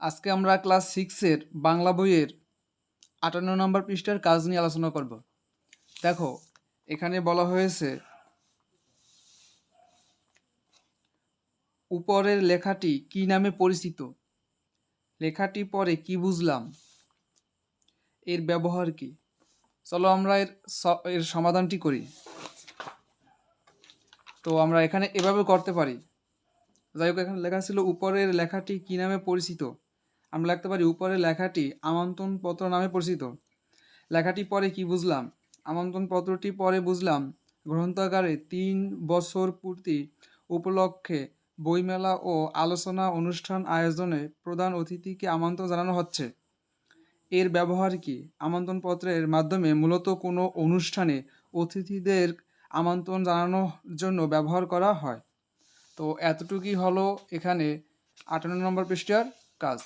আজকে আমরা ক্লাস সিক্সের বাংলা বইয়ের আটান্ন নম্বর পৃষ্ঠার কাজ নিয়ে আলোচনা করব। দেখো, এখানে বলা হয়েছে, উপরের লেখাটি কি নামে পরিচিত? লেখাটি পরে কি বুঝলাম? এর ব্যবহার কি? চলো আমরা এর এর সমাধানটি করি। তো আমরা এখানে এভাবে করতে পারি। যাই হোক, এখানে লেখা ছিল, উপরের লেখাটি কি নামে পরিচিত? আমরা লিখতে পারি, উপরে লেখাটি আমন্ত্রণ পত্র নামে পরিচিত। লেখাটি পরে কি বুঝলাম? আমন্ত্রণ পত্রটি পরে বুঝলাম, গ্রন্থাগারে তিন বছর পূর্তি উপলক্ষে বইমেলা ও আলোচনা অনুষ্ঠান আয়োজনে প্রধান অতিথিকে আমন্ত্রণ জানানো হচ্ছে। এর ব্যবহার কি? আমন্ত্রণ পত্রের মাধ্যমে মূলত কোনো অনুষ্ঠানে অতিথিদের আমন্ত্রণ জানানোর জন্য ব্যবহার করা হয়। তো এতটুকুই হলো এখানে আটান্ন নম্বর পৃষ্ঠার কাজ।